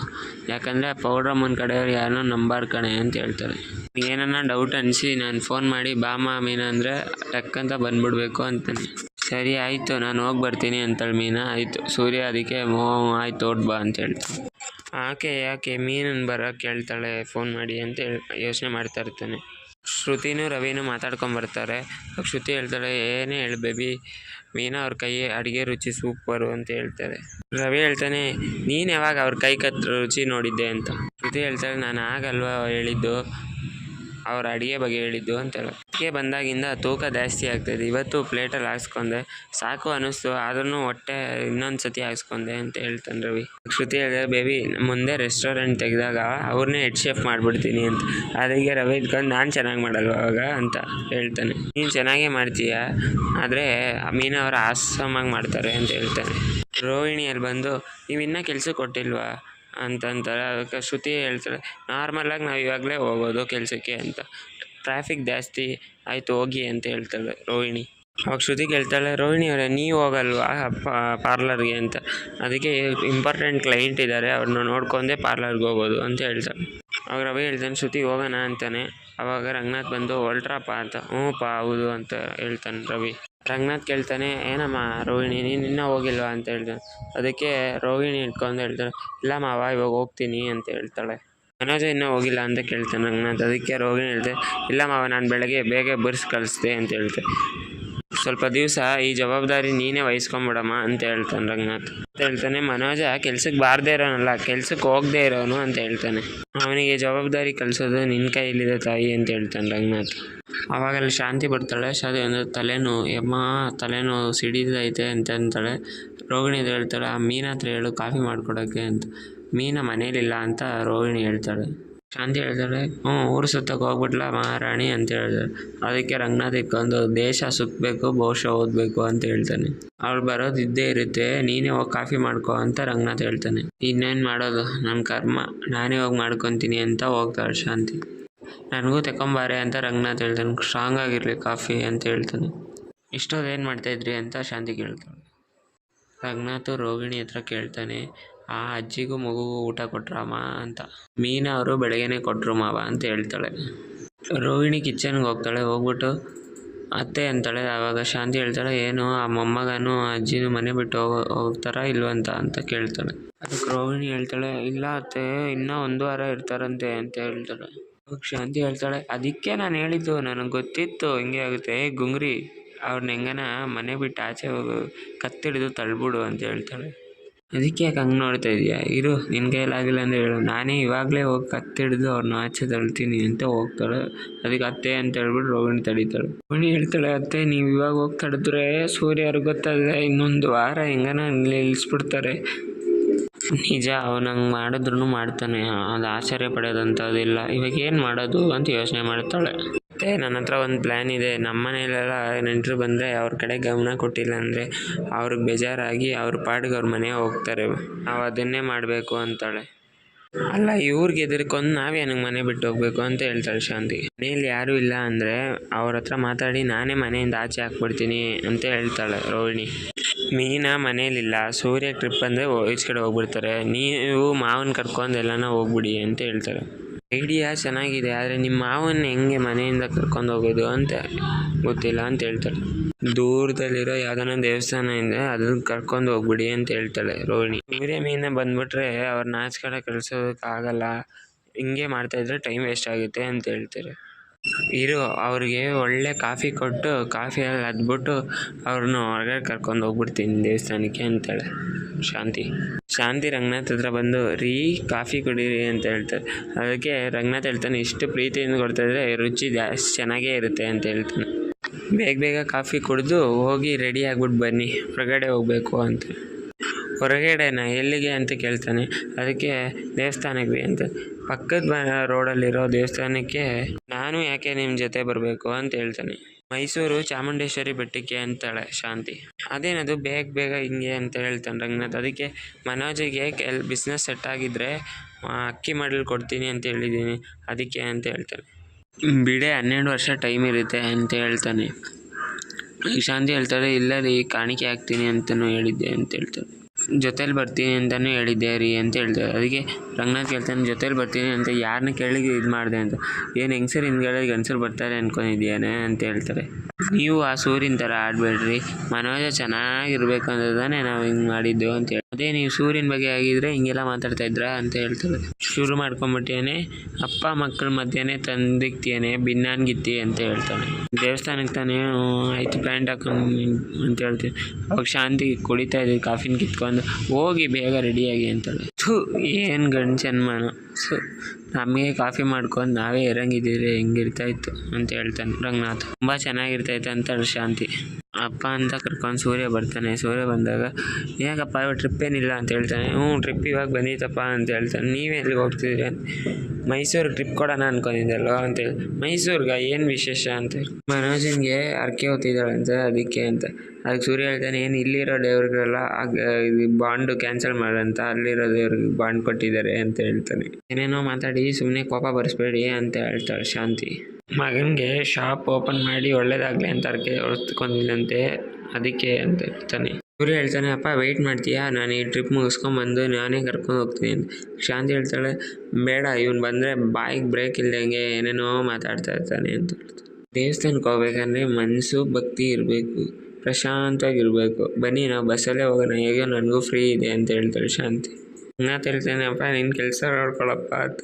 ಯಾಕಂದರೆ ಪೌಡ್ರಮ್ಮನ ಕಡೆಯವ್ರು ಯಾರನ್ನೋ ನಂಬಾರ್ ಕಣೆ ಅಂತ ಹೇಳ್ತಾರೆ. ಏನನ್ನ ಡೌಟ್ ಅನಿಸಿ ನಾನು ಫೋನ್ ಮಾಡಿ ಬಾಮ ಮೀನಾ ಅಂದರೆ ಟಕ್ಕಂತ ಬಂದ್ಬಿಡ್ಬೇಕು ಅಂತಾನೆ. ಸರಿ, ಆಯಿತು. ನಾನು ಹೋಗಿ ಬರ್ತೀನಿ, ಅಂತಾಳೆ ಮೀನಾ. ಆಯಿತು. ಸೂರ್ಯ ಅದಕ್ಕೆ ಮೋ, ಆಯ್ತು ಓಟ್ ಬಾ, ಅಂತ ಹೇಳ್ತಾನೆ ಆಕೆ ಯಾಕೆ ಮೀನನ್ನು ಬರೋಕ್ಕೆ ಹೇಳ್ತಾಳೆ ಫೋನ್ ಮಾಡಿ ಅಂತ ಯೋಚನೆ ಮಾಡ್ತಾ ಇರ್ತಾನೆ. ಶ್ರುತಿನೂ ರವಿನೂ ಮಾತಾಡ್ಕೊಂಡು ಬರ್ತಾರೆ. ಶ್ರುತಿ ಹೇಳ್ತಾಳೆ, ಏನೇ ಹೇಳು ಬೇಬಿ ಮೀನಾ ಅವ್ರ ಕೈ ಅಡುಗೆ ರುಚಿ ಸೂಪರು ಅಂತ ಹೇಳ್ತಾರೆ. ರವಿ ಹೇಳ್ತಾನೆ, ನೀನು ಯಾವಾಗ ಅವ್ರ ಕೈ ಕತ್ ರುಚಿ ನೋಡಿದ್ದೆ ಅಂತ? ಶ್ರುತಿ ಹೇಳ್ತಾಳೆ, ನಾನು ಆಗಲ್ವಾ? ಹೇಳಿದ್ದು, ಅವ್ರ ಅಡುಗೆ ಬಗ್ಗೆ ಹೇಳಿದ್ದು ಅಂತ ಹೇಳ ಬಂದಾಗಿಂದ ತೂಕ ಜಾಸ್ತಿ ಆಗ್ತಾಯಿದೆ. ಇವತ್ತು ಪ್ಲೇಟಲ್ಲಿ ಹಾಕ್ಸ್ಕೊಂಡೆ. ಸಾಕು ಅನ್ನಿಸ್ತು ಆದ್ರೂ ಹೊಟ್ಟೆ ಇನ್ನೊಂದು ಸತಿ ಹಾಕ್ಸ್ಕೊಂಡೆ ಅಂತ ಹೇಳ್ತಾನೆ ರವಿ. ಶ್ರುತಿ ಹೇಳಿದೆ, ಬೇಬಿ, ಮುಂದೆ ರೆಸ್ಟೋರೆಂಟ್ ತೆಗೆದಾಗ ಅವ್ರನ್ನೇ ಹೆಡ್ ಶೆಫ್ ಮಾಡಿಬಿಡ್ತೀನಿ ಅಂತ. ಅದಕ್ಕೆ ರವಿ ಇಟ್ಕೊಂಡು, ನಾನು ಚೆನ್ನಾಗಿ ಮಾಡಲ್ವ ಅವಾಗ? ಅಂತ ಹೇಳ್ತಾನೆ. ನೀನು ಚೆನ್ನಾಗೇ ಮಾಡ್ತೀಯ, ಆದರೆ ಮೀನು ಅವರು ಆಸಮಾಗಿ ಮಾಡ್ತಾರೆ ಅಂತ ಹೇಳ್ತಾನೆ. ರೋಹಿಣಿಯಲ್ಲಿ ಬಂದು, ನೀವು ಇನ್ನೂ ಕೆಲಸ ಕೊಟ್ಟಿಲ್ವಾ? ಅಂತಂತಾರೆ ಅದಕ್ಕೆ ಶ್ರುತಿ ಹೇಳ್ತಾರೆ ನಾರ್ಮಲಾಗಿ ನಾವು ಇವಾಗಲೇ ಹೋಗೋದು ಕೆಲಸಕ್ಕೆ, ಅಂತ. ಟ್ರಾಫಿಕ್ ಜಾಸ್ತಿ ಆಯಿತು, ಹೋಗಿ ಅಂತ ಹೇಳ್ತಾಳೆ ರೋಹಿಣಿ. ಅವಾಗ ಶ್ರುತಿ ಕೇಳ್ತಾಳೆ ರೋಹಿಣಿ ಅವರೇ, ನೀವು ಹೋಗಲ್ವಾ ಪಾರ್ಲರ್ಗೆ ಅಂತ? ಅದಕ್ಕೆ ಇಂಪಾರ್ಟೆಂಟ್ ಕ್ಲೈಂಟ್ ಇದ್ದಾರೆ ಅವ್ರನ್ನ ನೋಡ್ಕೊಂಡೇ ಪಾರ್ಲರ್ಗೆ ಹೋಗೋದು ಅಂತ ಹೇಳ್ತಾಳೆ ಅವಾಗ ರವಿ ಹೇಳ್ತಾನೆ, ಶ್ರುತಿ, ಹೋಗೋಣ ಅಂತಾನೆ. ಅವಾಗ ರಂಗನಾಥ್ ಬಂದು ಹೊಲ್ಟ್ರಪ್ಪ ಅಂತ. ಹ್ಞೂಪ್ಪ ಹೌದು ಅಂತ ಹೇಳ್ತಾನೆ ರವಿ. ರಂಗನಾಥ್ ಕೇಳ್ತಾನೆ, ಏನಮ್ಮ ರೋಹಿಣಿ, ನೀನು ಇನ್ನೂ ಹೋಗಿಲ್ವಾ? ಅಂತ ಹೇಳ್ತಾನೆ. ಅದಕ್ಕೆ ರೋಹಿಣಿ ಇಟ್ಕೊಂಡು ಹೇಳ್ತಾಳೆ ಇಲ್ಲಮ್ಮ ಅವ ಇವಾಗ ಹೋಗ್ತೀನಿ ಅಂತ ಹೇಳ್ತಾಳೆ. ಮನೋಜ ಇನ್ನೂ ಹೋಗಿಲ್ಲ ಅಂತ ಕೇಳ್ತಾನೆ ರಂಗನಾಥ್. ಅದಕ್ಕೆ ರೋಗಿ ಹೇಳ್ತೆ ಇಲ್ಲ ಮಾವ, ನಾನು ಬೆಳಗ್ಗೆ ಬೇಗ ಬರ್ಸ್ ಕಳಿಸ್ದೆ ಅಂತ ಹೇಳ್ತೆ ಸ್ವಲ್ಪ ದಿವಸ ಈ ಜವಾಬ್ದಾರಿ ನೀನೇ ವಹಿಸ್ಕೊಂಬಿಡಮ್ಮ ಅಂತ ಹೇಳ್ತಾನೆ ರಂಗನಾಥ್. ಅಂತ ಹೇಳ್ತಾನೆ, ಮನೋಜ ಕೆಲ್ಸಕ್ಕೆ ಬಾರದೇ ಇರೋನಲ್ಲ ಕೆಲ್ಸಕ್ಕೆ ಹೋಗದೆ ಇರೋನು ಅಂತ ಹೇಳ್ತಾನೆ. ಅವನಿಗೆ ಜವಾಬ್ದಾರಿ ಕಲಿಸೋದು ನಿನ್ನ ಕೈಯಲ್ಲಿದೆ ತಾಯಿ ಅಂತ ಹೇಳ್ತಾನೆ ರಂಗನಾಥ್. ಅವಾಗಲ್ಲಿ ಶಾಂತಿ ಬರ್ತಾಳೆ, ಶಾಂತಿ ಒಂದು ತಲೆನೋವು ಯಮ್ಮ ತಲೆನೋವು ಸಿಡಿದೈತೆ ಅಂತ ಅಂತಾಳೆ. ರೋಗಿಣಿ ಹೇಳ್ತಾಳೆ, ಆ ಮೀನ ಹತ್ರ ಹೇಳು, ಕಾಫಿ ಮಾಡಿಕೊಡೋಕ್ಕೆ ಅಂತ. ಮೀನ ಮನೇಲಿಲ್ಲ ಅಂತ ರೋಹಿಣಿ ಹೇಳ್ತಾಳೆ. ಶಾಂತಿ ಹೇಳ್ತಾಳೆ, ಹ್ಞೂ, ಊರು ಸುತ್ತಕ್ಕೆ ಹೋಗ್ಬಿಟ್ಲ ಮಹಾರಾಣಿ ಅಂತ ಹೇಳ್ತಾಳೆ. ಅದಕ್ಕೆ ರಂಗನಾಥ್ ಇಕ್ಕೊಂಡು ದೇಶ ಸುತ್ತಬೇಕು ಬಹುಶಃ ಓದಬೇಕು ಅಂತ ಹೇಳ್ತಾನೆ. ಅವಳು ಬರೋದು ಇದ್ದೇ ಇರುತ್ತೆ, ನೀನೇ ಹೋಗಿ ಕಾಫಿ ಮಾಡ್ಕೊ ಅಂತ ರಂಗನಾಥ್ ಹೇಳ್ತಾನೆ. ಇನ್ನೇನು ಮಾಡೋದು ನನ್ನ ಕರ್ಮ, ನಾನೇ ಹೋಗಿ ಮಾಡ್ಕೊತೀನಿ ಅಂತ ಹೋಗ್ತಾಳೆ ಶಾಂತಿ. ನನಗೂ ತಗೊಂಬಾರೆ ಅಂತ ರಂಗನಾಥ್ ಹೇಳ್ತಾನೆ, ಸ್ಟ್ರಾಂಗ್ ಆಗಿರಲಿ ಕಾಫಿ ಅಂತ ಹೇಳ್ತಾನೆ. ಇಷ್ಟೊತ್ತು ಏನು ಮಾಡ್ತಾಯಿದ್ರಿ ಅಂತ ಶಾಂತಿ ಕೇಳ್ತಾಳೆ. ರಂಗನಾಥ್ ರೋಹಿಣಿ ಹತ್ರ ಕೇಳ್ತಾನೆ ಆ ಅಜ್ಜಿಗೂ ಮಗುಗೂ ಊಟ ಕೊಟ್ರಮ್ಮ ಅಂತ. ಮೀನಾ ಅವರು ಬೆಳಗ್ಗೆನೆ ಕೊಟ್ಟರು ಮಾವ ಅಂತ ಹೇಳ್ತಾಳೆ. ರೋಹಿಣಿ ಕಿಚನ್ಗೆ ಹೋಗ್ತಾಳೆ, ಹೋಗ್ಬಿಟ್ಟು ಅತ್ತೆ ಅಂತಾಳೆ. ಆವಾಗ ಶಾಂತಿ ಹೇಳ್ತಾಳೆ, ಏನು, ಆ ಮೊಮ್ಮಗನು ಅಜ್ಜಿನೂ ಮನೆ ಬಿಟ್ಟು ಹೋಗೋ, ಹೋಗ್ತಾರಾ ಇಲ್ವಂತ ಅಂತ ಕೇಳ್ತಾಳೆ. ಅದಕ್ಕೆ ರೋಹಿಣಿ ಹೇಳ್ತಾಳೆ, ಇಲ್ಲ ಅತ್ತೆ, ಇನ್ನೂ ಒಂದು ವಾರ ಇರ್ತಾರಂತೆ ಅಂತ ಹೇಳ್ತಾಳೆ. ಶಾಂತಿ ಹೇಳ್ತಾಳೆ, ಅದಕ್ಕೆ ನಾನು ಹೇಳಿದ್ದು, ನನಗೆ ಗೊತ್ತಿತ್ತು, ಹಿಂಗೆ ಆಗುತ್ತೆ. ಏ, ಗುಂಗ್ರಿ, ಅವ್ರನ್ನ ಹೆಂಗನ ಮನೆ ಬಿಟ್ಟು ಆಚೆ ಹೋಗು ಕತ್ತಿಡಿದು ತಳ್ಬಿಡು ಅಂತ ಹೇಳ್ತಾಳೆ. ಅದಕ್ಕೆ ಯಾಕೆ ಹಂಗೆ ನೋಡ್ತಾ ಇದೀಯಾ? ಇರು ನಿನ್ನ ಕೈಲಾಗಿಲ್ಲ ಅಂದರೆ ಹೇಳು. ನಾನೇ ಇವಾಗಲೇ ಹೋಗಿ ಕತ್ತಿಡಿದು ಅವ್ರನ್ನ ಆಚೆ ತಳ್ತೀನಿ ಅಂತ ಹೋಗ್ತಾಳೆ. ಅದಕ್ಕೆ ಅತ್ತೆ ಅಂತ ಹೇಳ್ಬಿಟ್ಟು ರೋಹಿಣಿ ತಡೀತಾಳೆ. ರೋಹಿಣಿ ಹೇಳ್ತಾಳೆ, ಅತ್ತೆ, ನೀವು ಇವಾಗ ಹೋಗಿ ತಡೆದ್ರೆ ಸೂರ್ಯ ಅವ್ರಿಗೆ ಗೊತ್ತಾದರೆ ಇನ್ನೊಂದು ವಾರ ಹೆಂಗನ ನಿಲ್ಲಿಸ್ಬಿಡ್ತಾರೆ ನಿಜ, ಅವನಂಗೆ ಹಂಗೆ ಮಾಡಿದ್ರು ಮಾಡ್ತಾನೆ. ಅದು ಆಶ್ಚರ್ಯ ಪಡೆಯೋದಂಥದ್ದಿಲ್ಲ ಇವಾಗ ಏನು ಮಾಡೋದು ಅಂತ ಯೋಚನೆ ಮಾಡ್ತಾಳೆ. ಮತ್ತೆ ನನ್ನ ಹತ್ರ ಒಂದು ಪ್ಲ್ಯಾನ್ ಇದೆ. ನಮ್ಮ ಮನೆಯಲ್ಲೆಲ್ಲ ನೆಂಟರು ಬಂದರೆ ಅವ್ರ ಕಡೆ ಗಮನ ಕೊಟ್ಟಿಲ್ಲ ಅಂದರೆ ಅವ್ರಿಗೆ ಬೇಜಾರಾಗಿ ಅವ್ರ ಪಾಡಿಗೆ ಅವ್ರ ಮನೆಗೆ ಹೋಗ್ತಾರೆ. ನಾವು ಅದನ್ನೇ ಮಾಡಬೇಕು ಅಂತಾಳೆ. ಅಲ್ಲ, ಇವ್ರಿಗೆ ಎದುರ್ಕೊಂಡು ನನಗೆ ಮನೆ ಬಿಟ್ಟು ಹೋಗ್ಬೇಕು ಅಂತ ಹೇಳ್ತಾಳೆ ಶಾಂತಿ. ಮನೆಯಲ್ಲಿ ಯಾರೂ ಇಲ್ಲ ಅಂದರೆ ಅವ್ರ ಹತ್ರ ಮಾತಾಡಿ ನಾನೇ ಮನೆಯಿಂದ ಆಚೆ ಹಾಕ್ಬಿಡ್ತೀನಿ ಅಂತ ಹೇಳ್ತಾಳೆ ರೋಹಿಣಿ. ಮೀನಾ ಮನೇಲಿಲ್ಲ ಸೂರ್ಯ ಟ್ರಿಪ್ ಅಂದರೆ ಈಚೆ ಕಡೆ ಹೋಗ್ಬಿಡ್ತಾರೆ. ನೀವು ಮಾವನ ಕರ್ಕೊಂಡು ಎಲ್ಲನ ಹೋಗ್ಬಿಡಿ ಅಂತ ಹೇಳ್ತಾರೆ. ಐಡಿಯಾ ಚೆನ್ನಾಗಿದೆ, ಆದರೆ ನಿಮ್ಮ ಮಾವನ್ನ ಹೆಂಗೆ ಮನೆಯಿಂದ ಕರ್ಕೊಂಡು ಹೋಗೋದು ಅಂತ ಗೊತ್ತಿಲ್ಲ ಅಂತ ಹೇಳ್ತಾಳೆ. ದೂರದಲ್ಲಿರೋ ಯಾವ್ದಾನ ದೇವಸ್ಥಾನ ಇದೆ ಅದನ್ನ ಕರ್ಕೊಂಡು ಹೋಗ್ಬಿಡಿ ಅಂತ ಹೇಳ್ತಾಳೆ ರೋಹಿಣಿ. ಸೂರ್ಯ ಮೀನ ಬಂದ್ಬಿಟ್ರೆ ಅವ್ರನ್ನ ಆಚೆ ಕಡೆ ಕಳ್ಸೋದಕ್ಕಾಗಲ್ಲ ಹಿಂಗೆ ಮಾಡ್ತಾ ಇದ್ರೆ ಟೈಮ್ ವೇಸ್ಟ್ ಆಗುತ್ತೆ ಅಂತ ಹೇಳ್ತಾರೆ. ಇರು, ಅವ್ರಿಗೆ ಒಳ್ಳೆ ಕಾಫಿ ಕೊಟ್ಟು ಕಾಫಿಯಲ್ಲಿ ಅದ್ಬಿಟ್ಟು ಅವ್ರನ್ನ ಹೊರಗೆ ಕರ್ಕೊಂಡು ಹೋಗ್ಬಿಡ್ತೀನಿ ದೇವಸ್ಥಾನಕ್ಕೆ ಅಂತಾಳೆ. ಶಾಂತಿ. ಶಾಂತಿ ರಂಗನಾಥ್ ಹತ್ರ ಬಂದು, ರೀ, ಕಾಫಿ ಕುಡೀರಿ ಅಂತ ಹೇಳ್ತಾರೆ. ಅದಕ್ಕೆ ರಂಗನಾಥ್ ಹೇಳ್ತಾನೆ, ಇಷ್ಟು ಪ್ರೀತಿಯಿಂದ ಕೊಡ್ತಾ ಇದ್ರೆ ರುಚಿ ಜಾಸ್ತಿ ಚೆನ್ನಾಗೇ ಇರುತ್ತೆ ಅಂತ ಹೇಳ್ತಾನೆ. ಬೇಗ ಬೇಗ ಕಾಫಿ ಕುಡಿದು ಹೋಗಿ ರೆಡಿ ಆಗ್ಬಿಟ್ಟು ಬನ್ನಿ, ಹೊರಗಡೆ ಹೋಗಬೇಕು ಅಂತ. ಹೊರಗಡೆನ ಎಲ್ಲಿಗೆ ಅಂತ ಕೇಳ್ತಾನೆ, ಅದಕ್ಕೆ ದೇವಸ್ಥಾನಕ್ಕೆ ಅಂತ. ಪಕ್ಕದ ರೋಡಲ್ಲಿರೋ ದೇವಸ್ಥಾನಕ್ಕೆ ನಾನು ಯಾಕೆ ನಿಮ್ಮ ಜೊತೆ ಬರಬೇಕು ಅಂತ ಹೇಳ್ತಾನೆ. ಮೈಸೂರು ಚಾಮುಂಡೇಶ್ವರಿ ಬೆಟ್ಟಕ್ಕೆ ಅಂತಾಳೆ ಶಾಂತಿ. ಅದೇನದು ಬೇಗ ಬೇಗ ಹಿಂಗೆ ಅಂತ ಹೇಳ್ತಾನೆ ರಂಗನಾಥ್. ಅದಕ್ಕೆ ಮನೋಜಿಗೆ ಕೆಲ್ ಬಿಸ್ನೆಸ್ ಸೆಟ್ ಆಗಿದ್ದರೆ ಅಕ್ಕಿ ಮಾಡಲು ಕೊಡ್ತೀನಿ ಅಂತ ಹೇಳಿದ್ದೀನಿ. ಅದಕ್ಕೆ ಅಂತ ಹೇಳ್ತಾನೆ. ಬಿಡೆ ಹನ್ನೆರಡು ವರ್ಷ ಟೈಮ್ ಇರುತ್ತೆ ಅಂತ ಹೇಳ್ತಾನೆ. ಶಾಂತಿ ಹೇಳ್ತಾರೆ ಇಲ್ಲ ರೀ ಕಾಣಿಕೆ ಹಾಕ್ತೀನಿ ಅಂತಲೂ ಹೇಳಿದ್ದೆ ಅಂತ ಹೇಳ್ತಾರೆ ಜೊತೇಲಿ ಬರ್ತೀನಿ ಅಂತಲೂ ಹೇಳಿದ್ದೆ ರೀ ಅಂತ ಹೇಳ್ತಾರೆ ಅದಕ್ಕೆ ರಂಗನಾಥ್ ಕೇಳ್ತಾನೆ, ಜೊತೇಲಿ ಬರ್ತೀನಿ ಅಂತ ಯಾರನ್ನ ಕೇಳಿ ಇದು ಮಾಡಿದೆ ಅಂತ. ಏನು ಹೆಂಗಸರು ಹಿಂದ್ಗಡೆ ಗಂಡಸರು ಬರ್ತಾರೆ ಅಂದ್ಕೊಂಡಿದ್ಯಾನೆ ಅಂತ ಹೇಳ್ತಾರೆ. ನೀವು ಆ ಸೂರ್ಯನ ಥರ ಆಡಬೇಡ್ರಿ. ಮನೋಜ ಚೆನ್ನಾಗಿರ್ಬೇಕು ಅನ್ನೋದಾನೆ ನಾವು ಹಿಂಗೆ ಮಾಡಿದ್ದು ಅಂತ ಹೇಳಿ ಅದೇ ನೀವು ಸೂರ್ಯನ ಬಗ್ಗೆ ಆಗಿದ್ರೆ ಹಿಂಗೆಲ್ಲ ಮಾತಾಡ್ತಾ ಇದ್ರಾ ಅಂತ ಹೇಳ್ತಾರೆ. ಶುರು ಮಾಡ್ಕೊಂಬಿಟ್ಟೇನೆ, ಅಪ್ಪ ಮಕ್ಕಳ ಮಧ್ಯೆನೇ ತಂದಿಕ್ತೇನೆ ಭಿನ್ನಾನ್ಗಿತ್ತಿ ಅಂತ ಹೇಳ್ತಾನೆ. ದೇವಸ್ಥಾನಕ್ಕೆ ತಾನೇ ಆಯ್ತು, ಪ್ಯಾಂಟ್ ಹಾಕೊಂಡು ಅಂತ ಹೇಳ್ತೀನಿ. ಅವಾಗ ಶಾಂತಿ ಕುಡಿತಾ ಇದ್ದೀವಿ ಕಾಫಿನ ಕಿತ್ಕೊಂಡು ಹೋಗಿ ಬೇಗ ರೆಡಿಯಾಗಿ ಅಂತಾಳೆ. ಥು ಏನು ಗಂಡು ಜನ್ಮನ ಸೊ ನಮಗೆ ಕಾಫಿ ಮಾಡ್ಕೊಂಡು ನಾವೇ ಇರಂಗಿದ್ದೀರಿ ಹೆಂಗಿರ್ತಾ ಇತ್ತು ಅಂತ ಹೇಳ್ತಾನೆ ರಂಗನಾಥ್. ತುಂಬ ಚೆನ್ನಾಗಿರ್ತೈತೆ ಅಂತ ಶಾಂತಿ. ಅಪ್ಪ ಅಂತ ಕರ್ಕೊಂಡು ಸೂರ್ಯ ಬರ್ತಾನೆ. ಸೂರ್ಯ ಬಂದಾಗ ಯಾಕಪ್ಪ ಇವಾಗ ಟ್ರಿಪ್ ಏನಿಲ್ಲ? ಅಂತ ಹೇಳ್ತಾನೆ. ಹ್ಞೂ ಟ್ರಿಪ್ ಇವಾಗ ಬಂದಿತ್ತಪ್ಪ ಅಂತ ಹೇಳ್ತಾನೆ. ನೀವೇ ಎಲ್ಲಿಗೆ ಹೋಗ್ತಿದ್ದೀರಿ ಅಂತ ಮೈಸೂರಿಗೆ ಟ್ರಿಪ್ ಕೊಡೋಣ ಅನ್ಕೊಂಡಿದ್ದಲ್ವ ಅಂತೇಳಿ ಮೈಸೂರ್ಗ? ಏನು ವಿಶೇಷ? ಅಂತ ಮನೋಜನ್ಗೆ ಅರ್ಕೆ ಹೊತ್ತಿದ್ದಾಳಂತೆ, ಅದಕ್ಕೆ ಅಂತ. ಅದಕ್ಕೆ ಸೂರ್ಯ ಹೇಳ್ತಾನೆ, ಏನು ಇಲ್ಲಿರೋ ದೇವ್ರಿಗೆಲ್ಲ ಬಾಂಡು ಕ್ಯಾನ್ಸಲ್ ಮಾಡಂತ ಅಲ್ಲಿರೋ ದೇವ್ರಿಗೆ ಬಾಂಡ್ ಕೊಟ್ಟಿದ್ದಾರೆ ಅಂತ ಹೇಳ್ತಾನೆ. ಏನೇನೋ ಮಾತಾಡಿ ಸುಮ್ಮನೆ ಕೋಪ ಬರೆಸ್ಬೇಡಿ ಅಂತ ಹೇಳ್ತಾಳೆ ಶಾಂತಿ. ಮಗನಿಗೆ ಶಾಪ್ ಓಪನ್ ಮಾಡಿ ಒಳ್ಳೇದಾಗಲಿ ಅಂತ ಅರ್ಕೆ ಹೊತ್ಕೊಂಡಿಲ್ಲಂತೆ ಅದಕ್ಕೆ ಅಂತ ಹೇಳ್ತಾನೆ. ಇವರು ಹೇಳ್ತಾನೆ, ಅಪ್ಪ ವೆಯ್ಟ್ ಮಾಡ್ತೀಯಾ? ನಾನು ಈ ಟ್ರಿಪ್ ಮುಗಿಸ್ಕೊಂಬಂದು ನಾನೇ ಕರ್ಕೊಂಡು ಹೋಗ್ತೀನಿ ಅಂತ. ಶಾಂತಿ ಹೇಳ್ತಾಳೆ, ಬೇಡ, ಇವನು ಬಂದರೆ ಬಾಯಿಗೆ ಬ್ರೇಕ್ ಇಲ್ದಂಗೆ ಏನೇನೋ ಮಾತಾಡ್ತಾ ಇರ್ತಾನೆ ಅಂತ ಹೇಳ್ತಾನೆ. ದೇವಸ್ಥಾನಕ್ಕೆ ಹೋಗ್ಬೇಕಂದ್ರೆ ಮನಸ್ಸು ಭಕ್ತಿ ಇರಬೇಕು, ಪ್ರಶಾಂತವಾಗಿರಬೇಕು. ಬನ್ನಿ, ನಾವು ಬಸ್ಸಲ್ಲೇ ಹೋಗೋಣ, ಹೇಗೋ ನನಗೂ ಫ್ರೀ ಇದೆ ಅಂತ ಹೇಳ್ತಾಳೆ ಶಾಂತಿ. ಹೇಳ್ತಾನೆ ಅಪ್ಪ ನಿನ್ನ ಕೆಲಸ ನೋಡ್ಕೊಳಪ್ಪ ಅಂತ.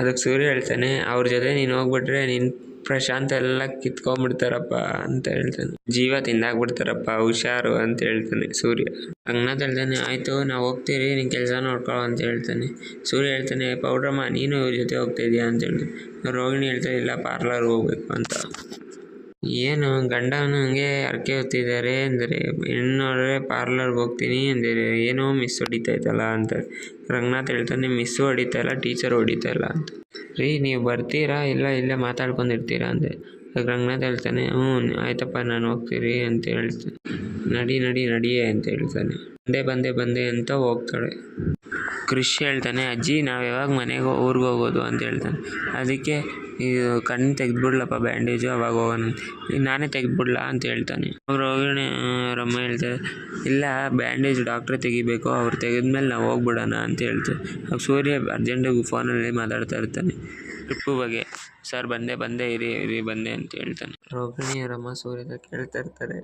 ಅದಕ್ಕೆ ಸೂರ್ಯ ಹೇಳ್ತಾನೆ, ಅವ್ರ ಜೊತೆ ನೀನು ಹೋಗ್ಬಿಟ್ರೆ ನಿನ್ನ ಪ್ರಶಾಂತ ಎಲ್ಲ ಕಿತ್ಕೊಂಡ್ಬಿಡ್ತಾರಪ್ಪ ಅಂತ ಹೇಳ್ತಾನೆ. ಜೀವ ತಿಂದಾಕ್ಬಿಡ್ತಾರಪ್ಪ ಹುಷಾರು ಅಂತ ಹೇಳ್ತಾನೆ ಸೂರ್ಯ. ರಂಗನಾಥ್ ಹೇಳ್ತಾನೆ ಆಯಿತು, ನಾವು ಹೋಗ್ತೀರಿ ನಿನ್ನ ಕೆಲಸ ನೋಡ್ಕೊ ಅಂತ ಹೇಳ್ತಾನೆ. ಸೂರ್ಯ ಹೇಳ್ತಾನೆ, ಪೌಡ್ರಮ್ಮ, ನೀನು ಇವ್ರ ಜೊತೆ ಹೋಗ್ತಾ ಇದೀಯಾ ಅಂತ ಹೇಳ್ತಾನೆ. ರೋಹಿಣಿ ಹೇಳ್ತಾನೆ, ಇಲ್ಲ ಪಾರ್ಲರ್ಗೆ ಹೋಗ್ಬೇಕು ಅಂತ. ಏನು, ಗಂಡನ ಹಂಗೆ ಹರಕೆ ಹೊತ್ತಿದ್ದಾರೆ ಅಂದರೆ ಹೆಣ್ಣವ್ರೆ ಪಾರ್ಲರ್ಗೆ ಹೋಗ್ತೀನಿ ಅಂದರೆ, ಏನೋ ಮಿಸ್ ಹೊಡಿತೈತಲ್ಲ ಅಂತ. ರಂಗನಾಥ್ ಹೇಳ್ತಾನೆ ಮಿಸ್ಸು ಹೊಡಿತಾ ಇಲ್ಲ ಟೀಚರ್ ಹೊಡಿತಾ ಇಲ್ಲ ಅಂತ. ರೀ, ನೀವು ಬರ್ತೀರಾ? ಇಲ್ಲ, ಇಲ್ಲೇ ಮಾತಾಡ್ಕೊಂಡಿರ್ತೀರಾ ಅಂದೆ. ರಂಗನಾಥ್ ಹೇಳ್ತಾನೆ, ಹ್ಞೂ, ಆಯ್ತಪ್ಪ, ನಾನು ಹೋಗ್ತೀರಿ ಅಂತ ಹೇಳ್ತಾನೆ. ನಡಿ ನಡಿ, ನಡಿಯೇ ಅಂತ ಹೇಳ್ತಾನೆ. ಬಂದೆ ಬಂದೆ ಬಂದೆ ಅಂತ ಹೋಗ್ತಾಳೆ. ಕೃಷಿ ಹೇಳ್ತಾನೆ, ಅಜ್ಜಿ, ನಾವು ಯಾವಾಗ ಮನೆಗೆ ಊರಿಗೆ ಹೋಗೋದು? ಅಂತ ಹೇಳ್ತಾನೆ. ಅದಕ್ಕೆ ಇದು ಕಣ್ಣು ತೆಗೆದ್ಬಿಡ್ಲಪ್ಪ ಬ್ಯಾಂಡೇಜು, ಅವಾಗ ಹೋಗೋಣ ನಾನೇ ತೆಗೆದ್ಬಿಡ್ಲಾ? ಅಂತ ಹೇಳ್ತಾನೆ. ಅವ್ರು ಹೋಗಿ ರಮ್ಮ ಹೇಳ್ತಾರೆ, ಇಲ್ಲ, ಬ್ಯಾಂಡೇಜ್ ಡಾಕ್ಟ್ರೇ ತೆಗಿಬೇಕು, ಅವ್ರು ತೆಗೆದ್ಮೇಲೆ ನಾವು ಹೋಗ್ಬಿಡೋಣ ಅಂತ ಹೇಳ್ತಾರೆ. ಆಗ ಸೂರ್ಯ ಅರ್ಜೆಂಟಾಗಿ ಫೋನಲ್ಲಿ ಮಾತಾಡ್ತಾ ಇರ್ತಾನೆ. ಟ್ರಿಪ್ಪು ಬಗ್ಗೆ, ಸರ್ ಬಂದೆ ಬಂದೆ, ಇರಿ ಇರಿ, ಬಂದೆ, ಅಂತ ಹೇಳ್ತಾನೆ. ರೋಹಿಣಿ, ರಮ್ಮ ಸೂರ್ಯ ಕೇಳ್ತಾ ಇರ್ತಾರೆ.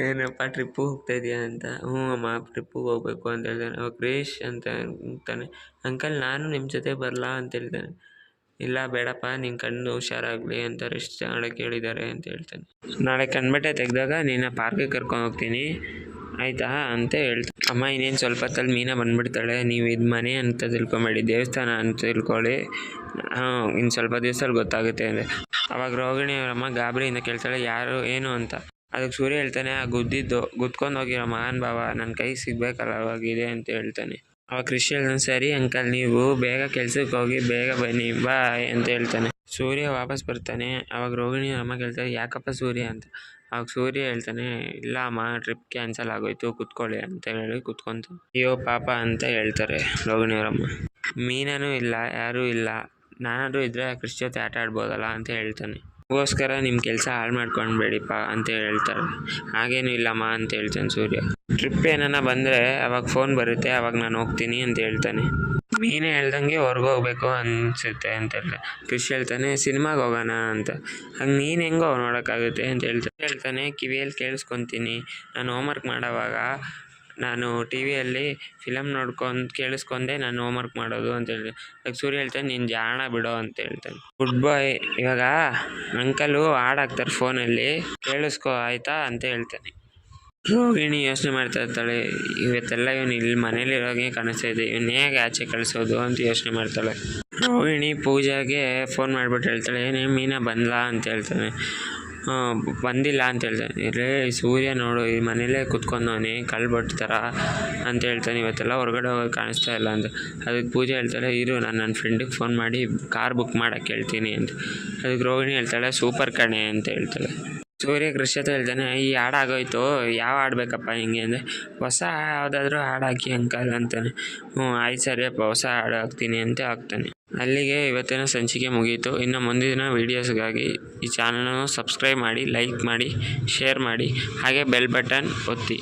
ಏನಪ್ಪ ಟ್ರಿಪ್ಪು ಹೋಗ್ತಾ ಇದೆಯಾ ಅಂತ? ಹ್ಞೂ ಅಮ್ಮ ಟ್ರಿಪ್ಪಿಗೆ ಹೋಗ್ಬೇಕು ಅಂತ ಹೇಳ್ತಾನೆ ಅವಾಗ ಕ್ರೇಶ್ ಅಂತ ಅಂತಾನೆ. ಅಂಕಲ್ ನಾನು ನಿಮ್ಮ ಜೊತೆ ಬರಲಾ ಅಂತ ಹೇಳ್ತಾನೆ ಇಲ್ಲ ಬೇಡಪ್ಪ ನಿನ್ನ ಕಣ್ಣು ಹುಷಾರಾಗಲಿ ಅಂತ ರೆಸ್ಟ್ ಮಾಡೋಕ್ಕೆ ಹೇಳಿದ್ದಾರೆ ಅಂತ ಹೇಳ್ತಾನೆ. ನಾಳೆ ಕಣ್ಬಟ್ಟೆ ತೆಗೆದಾಗ ನಿನ್ನ ಪಾರ್ಕಿಗೆ ಕರ್ಕೊಂಡು ಹೋಗ್ತೀನಿ. ಆಯಿತಾ ಅಂತ ಹೇಳ್ತಾನೆ ಅಮ್ಮ, ಇನ್ನೇನು ಸ್ವಲ್ಪ ಹೊತ್ತಲ್ಲಿ ಮೀನಾ ಬಂದುಬಿಡ್ತಾಳೆ. ನೀವು ಇದು ಮನೆ ಅಂತ ತಿಳ್ಕೊಬೇಡಿ, ದೇವಸ್ಥಾನ ಅಂತ ತಿಳ್ಕೊಳ್ಳಿ. ಹಾಂ ಇನ್ನು ಸ್ವಲ್ಪ ದಿವಸದಲ್ಲಿ ಗೊತ್ತಾಗುತ್ತೆ ಅಂದರೆ ಅವಾಗ ರೋಹಿಣಿ ಅವರಮ್ಮ ಗಾಬರಿಯಿಂದ ಕೇಳ್ತಾಳೆ, ಯಾರು, ಏನು ಅಂತ. ಅದಕ್ಕೆ ಸೂರ್ಯ ಹೇಳ್ತಾನೆ, ಆ ಗುದ್ದಿದ್ದು, ಗುದ್ಕೊಂಡು ಹೋಗಿರೋ ಮಹಾನ್ ಭಾವ ನನ್ನ ಕೈಗೆ ಸಿಗ್ಬೇಕಲ್ಲ ಅವಾಗಿದೆ ಅಂತ ಹೇಳ್ತಾನೆ. ಅವಾಗ ಕೃಷಿ ಹೇಳ್ತಾನೆ, ಸರಿ ಅಂಕಲ್, ನೀವು ಬೇಗ ಕೆಲ್ಸಕ್ಕೆ ಹೋಗಿ, ಬೇಗ ಬನ್ನಿ ಬಾ ಅಂತ ಹೇಳ್ತಾನೆ. ಸೂರ್ಯ ವಾಪಸ್ ಬರ್ತಾನೆ, ಅವಾಗ ರೋಹಿಣಿ ಅಮ್ಮ ಕೇಳ್ತಾರೆ ಯಾಕಪ್ಪ ಸೂರ್ಯ ಅಂತ. ಅವಾಗ ಸೂರ್ಯ ಹೇಳ್ತಾನೆ, ಇಲ್ಲ ಅಮ್ಮ ಟ್ರಿಪ್ ಕ್ಯಾನ್ಸಲ್ ಆಗೋಯ್ತು, ಕುತ್ಕೊಳ್ಳಿ ಅಂತ ಹೇಳಿ ಕುತ್ಕೊಂತ, ಅಯ್ಯೋ ಪಾಪ ಅಂತ ಹೇಳ್ತಾರೆ ರೋಹಿಣಿಯವರಮ್ಮ ಮೀನೂ ಇಲ್ಲ, ಯಾರೂ ಇಲ್ಲ, ನಾನಾದರೂ ಇದ್ದರೆ ಕೃಷಿ ಜೊತೆ ಆಟ ಆಡ್ಬೋದಲ್ಲ ಅಂತ ಹೇಳ್ತಾನೆ. ಅದಕ್ಕೋಸ್ಕರ ನಿಮ್ಮ ಕೆಲಸ ಹಾಳು ಮಾಡ್ಕೊಂಡ್ಬೇಡಿಪ್ಪ ಅಂತ ಹೇಳ್ತಾರೆ. ಹಾಗೇನೂ ಇಲ್ಲಮ್ಮ ಅಂತ ಹೇಳ್ತಾನೆ ಸೂರ್ಯ. ಟ್ರಿಪ್ ಏನಾನ ಬಂದರೆ ಅವಾಗ ಫೋನ್ ಬರುತ್ತೆ, ಅವಾಗ ನಾನು ಹೋಗ್ತೀನಿ ಅಂತ ಹೇಳ್ತಾನೆ. ಮೀನೇ ಹೇಳ್ದಂಗೆ ಹೊರ್ಗೆ ಹೋಗ್ಬೇಕು ಅನಿಸುತ್ತೆ ಅಂತ ಹೇಳ್ತಾನೆ. ಕೃಷಿ ಹೇಳ್ತಾನೆ, ಸಿನಿಮಾಗೆ ಹೋಗೋಣ ಅಂತ. ಹಂಗೆ ನೀನು ಹೆಂಗೋ ನೋಡೋಕ್ಕಾಗುತ್ತೆ ಅಂತ ಹೇಳ್ತಾನೆ. ಹೇಳ್ತಾನೆ, ಕಿವಿಯಲ್ಲಿ ಕೇಳಿಸ್ಕೊತೀನಿ. ನಾನು ಹೋಮ್ವರ್ಕ್ ಮಾಡೋವಾಗ ನಾನು ಟಿ ವಿಯಲ್ಲಿ ಫಿಲಮ್ ನೋಡ್ಕೊಂಡು ಕೇಳಿಸ್ಕೊಂಡೆ, ನಾನು ಹೋಮ್ವರ್ಕ್ ಮಾಡೋದು ಅಂತ ಹೇಳಿದೆ ಅದಕ್ಕೆ ಸೂರ್ಯ ಹೇಳ್ತಾನೆ, ನೀನು ಜಾಣ ಬಿಡೋ ಅಂತ ಹೇಳ್ತಾನೆ. ಗುಡ್ ಬಾಯ್ ಇವಾಗ ಅಂಕಲು ಹಾಡಾಕ್ತಾರೆ ಫೋನಲ್ಲಿ ಕೇಳಿಸ್ಕೊ, ಆಯ್ತಾ? ಅಂತ ಹೇಳ್ತಾನೆ. ರೋಹಿಣಿ ಯೋಚನೆ ಮಾಡ್ತಾ ಇರ್ತಾಳೆ. ಇವತ್ತೆಲ್ಲ ಇವನು ಇಲ್ಲಿ ಮನೇಲಿರೋಗೆ ಕಾಣಿಸ್ತಾ ಇದೆ. ಇವನು ಹೇಗೆ ಆಚೆ ಕಳಿಸೋದು ಅಂತ ಯೋಚನೆ ಮಾಡ್ತಾಳೆ. ರೋಹಿಣಿ ಪೂಜಾಗೆ ಫೋನ್ ಮಾಡಿಬಿಟ್ಟು ಹೇಳ್ತಾಳೆ, ಏನೇ, ಮೀನಾ ಬಂದ್ಲಾ? ಅಂತ ಹೇಳ್ತಾನೆ. ಬಂದಿಲ್ಲ ಅಂತ ಹೇಳ್ತಾನೆ. ರೇ ಸೂರ್ಯ ನೋಡು, ಈ ಮನೇಲೇ ಕುತ್ಕೊಂಡವನೆ ಕಳ್ಬಟ್ಟು ಥರ ಅಂತ ಹೇಳ್ತಾನೆ. ಇವತ್ತೆಲ್ಲ ಹೊರಗಡೆ ಹೋಗೋದು ಕಾಣಿಸ್ತಾ ಇಲ್ಲ ಅಂತ. ಅದಕ್ಕೆ ಪೂಜೆ ಹೇಳ್ತಾಳೆ, ಇರು, ನಾನು ನನ್ನ ಫ್ರೆಂಡಿಗೆ ಫೋನ್ ಮಾಡಿ ಕಾರ್ ಬುಕ್ ಮಾಡೋಕ್ಕೆ ಹೇಳ್ತೀನಿ ಅಂತ. ಅದಕ್ಕೆ ರೋಹಿಣಿ ಹೇಳ್ತಾಳೆ, ಸೂಪರ್ ಕಣೆ ಅಂತ ಹೇಳ್ತಾಳೆ. ಸೂರ್ಯ ಕೃಷಿ ಹತ್ರ ಹೇಳ್ತಾನೆ. ಈ ಹಾಡು ಆಗೋಯ್ತು. ಯಾವ ಹಾಡು ಬೇಕಪ್ಪ ಹಿಂಗೆ ಅಂದರೆ, ಹೊಸ ಯಾವುದಾದ್ರೂ ಹಾಡು ಹಾಕಿ ಅಂಕಲ್ ಅಂತಾನೆ. ಹ್ಞೂ ಆಯ್ತು ಸರಿಯಪ್ಪ ಹೊಸ ಹಾಡು ಹಾಕ್ತೀನಿ ಅಂತ ಹಾಕ್ತಾನೆ. ಅಲ್ಲಿಗೆ ಇವತ್ತಿನ ಸಂಚಿಕೆ ಮುಗೀತು. ಇನ್ನು ಮುಂದಿನ ವೀಡಿಯೋಸ್ಗಾಗಿ ಈ ಚಾನಲನ್ನು ಸಬ್ಸ್ಕ್ರೈಬ್ ಮಾಡಿ ಲೈಕ್ ಮಾಡಿ ಶೇರ್ ಮಾಡಿ, ಹಾಗೆ ಬೆಲ್ ಬಟನ್ ಒತ್ತಿ.